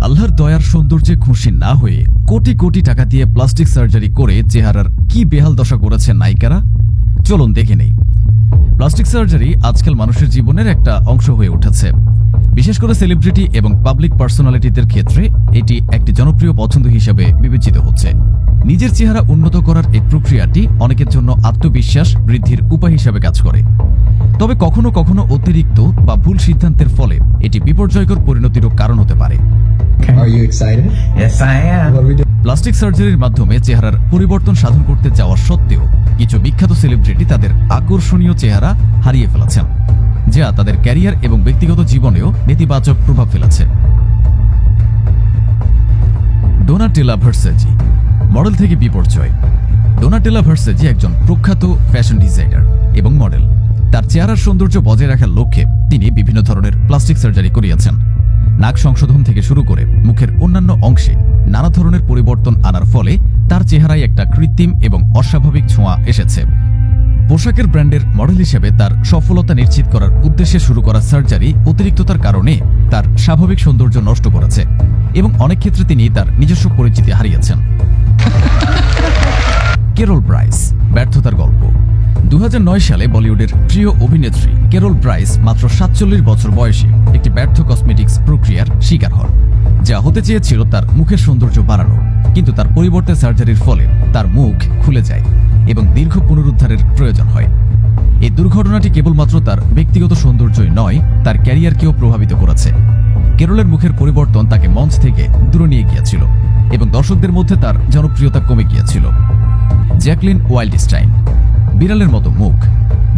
আল্লাহর দয়ার সৌন্দর্যে খুশি না হয়ে কোটি কোটি টাকা দিয়ে প্লাস্টিক সার্জারি করে চেহারার কি বেহাল দশা করেছে নায়িকারা? চলুন দেখে নেই। প্লাস্টিক সার্জারি আজকাল মানুষের জীবনের একটা অংশ হয়ে উঠেছে। বিশেষ করে সেলিব্রিটি এবং পাবলিক পার্সোনালিটিদের ক্ষেত্রে এটি একটি জনপ্রিয় পছন্দ হিসেবে বিবেচিত হচ্ছে। নিজের চেহারা উন্নত করার এই প্রক্রিয়াটি অনেকের জন্য আত্মবিশ্বাস বৃদ্ধির উপায় হিসেবে কাজ করে। তবে কখনো কখনো অতিরিক্ত বা ভুল সিদ্ধান্তের ফলে এটি বিপর্যয়কর পরিণতিরও কারণ হতে পারে। Are you excited? Yes, I am. What are we doing? Plastic সার্জারির মাধ্যমে চেহারার পরিবর্তন সাধন করতে যাওয়া সত্ত্বেও কিছু বিখ্যাত সেলিব্রিটি তাদের আকর্ষণীয় চেহারা হারিয়ে ফেলেছেন যা তাদের ক্যারিয়ার এবং ব্যক্তিগত জীবনেও নেতিবাচক প্রভাব ফেলেছে ডোনাটেলা ভার্সেজি মডেল থেকে বিপর্যয় ডোনাটেলা ভার্সেজি একজন প্রখ্যাত ফ্যাশন ডিজাইনার এবং মডেল তার চেহারার সৌন্দর্য বজায় রাখার লক্ষ্যে তিনি বিভিন্ন ধরনের প্লাস্টিক সার্জারি করিয়েছেন নাক সংশোধন থেকে শুরু করে মুখের অন্যান্য অংশে নানা ধরনের পরিবর্তন আনার ফলে তার চেহারায় একটা কৃত্রিম এবং অস্বাভাবিক ছোঁয়া এসেছে। পোশাকের ব্র্যান্ডের মডেল হিসেবে তার সফলতা নিশ্চিত করার উদ্দেশ্যে শুরু করা সার্জারি অতিরিক্ততার কারণে তার স্বাভাবিক সৌন্দর্য নষ্ট করেছে এবং অনেক ক্ষেত্রে তিনি তার নিজস্ব পরিচিতি হারিয়েছেন। কেরল ব্রাইস, ব্যর্থতার গল্প। দু হাজার নয় সালে বলিউডের প্রিয় অভিনেত্রী কেরল ব্রাইস মাত্র সাতচল্লিশ বছর বয়সে একটি ব্যর্থ কসমেটিক্স প্রক্রিয়ার শিকার হন, যা হতে চেয়েছিল তার মুখের সৌন্দর্য বাড়ানো, কিন্তু তার পরিবর্তে সার্জারির ফলে তার মুখ খুলে যায় এবং দীর্ঘ পুনরুদ্ধারের প্রয়োজন হয়। এই দুর্ঘটনাটি কেবলমাত্র তার ব্যক্তিগত সৌন্দর্যই নয়, তার ক্যারিয়ারকেও প্রভাবিত করেছে। কেরলের মুখের পরিবর্তন তাকে মঞ্চ থেকে দূরে নিয়ে গিয়েছিল এবং দর্শকদের মধ্যে তার জনপ্রিয়তা কমে গিয়েছিল। জ্যাকলিন ওয়াইল্ডস্টাইন বিড়ালের মতো মুখ।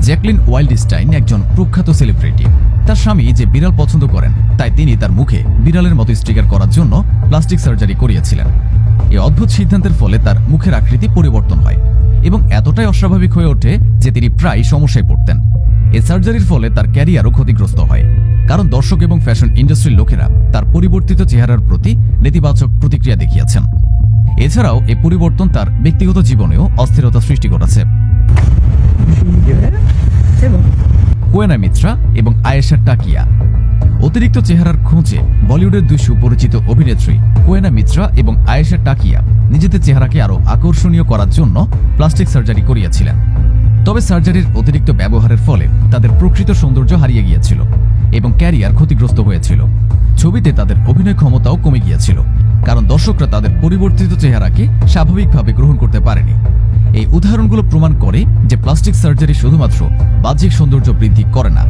জ্যাকলিন ওয়াইল্ডস্টাইন একজন প্রখ্যাত সেলিব্রিটি। তার স্বামী যে বিড়াল পছন্দ করেন, তাই তিনি তার মুখে বিড়ালের মতো স্টিকার করার জন্য প্লাস্টিক সার্জারি করিয়েছিলেন। এই অদ্ভুত সিদ্ধান্তের ফলে তার মুখের আকৃতি পরিবর্তন হয় এবং এতটাই অস্বাভাবিক হয়ে ওঠে যে তিনি প্রায় সমস্যায় পড়তেন। এই সার্জারির ফলে তার ক্যারিয়ারও ক্ষতিগ্রস্ত হয়। কারণ দর্শক এবং ফ্যাশন ইন্ডাস্ট্রির লোকেরা তার পরিবর্তিত চেহারার প্রতি নেতিবাচক প্রতিক্রিয়া দেখিয়েছেন। এছাড়াও এ পরিবর্তন তার ব্যক্তিগত জীবনেও অস্থিরতা সৃষ্টি করেছে। কোয়েনা মিত্রা এবং আয়েশা টাকিয়া। অতিরিক্ত চেহারার খোঁজে বলিউডের দুই সুপরিচিত অভিনেত্রী কোয়েনা মিত্রা এবং আয়েশা টাকিয়া নিজেদের চেহারাকে আরও আকর্ষণীয় করার জন্য প্লাস্টিক সার্জারি করিয়েছিলেন। তবে সার্জারির অতিরিক্ত ব্যবহারের ফলে তাদের প্রকৃত সৌন্দর্য হারিয়ে গিয়েছিল এবং ক্যারিয়ার ক্ষতিগ্রস্ত হয়েছিল। ছবিতে তাদের অভিনয় ক্ষমতাও কমে গিয়েছিল, কারণ দর্শকরা তাদের পরিবর্তিত চেহারাকে স্বাভাবিকভাবে গ্রহণ করতে পারেনি। এই উদাহরণগুলো প্রমাণ করে যে প্লাস্টিক সার্জারি শুধুমাত্র বাহ্যিক সৌন্দর্য বৃদ্ধি করে না,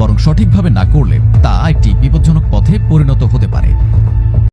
বরং সঠিকভাবে না করলে তা একটি বিপজ্জনক পথে পরিণত হতে পারে।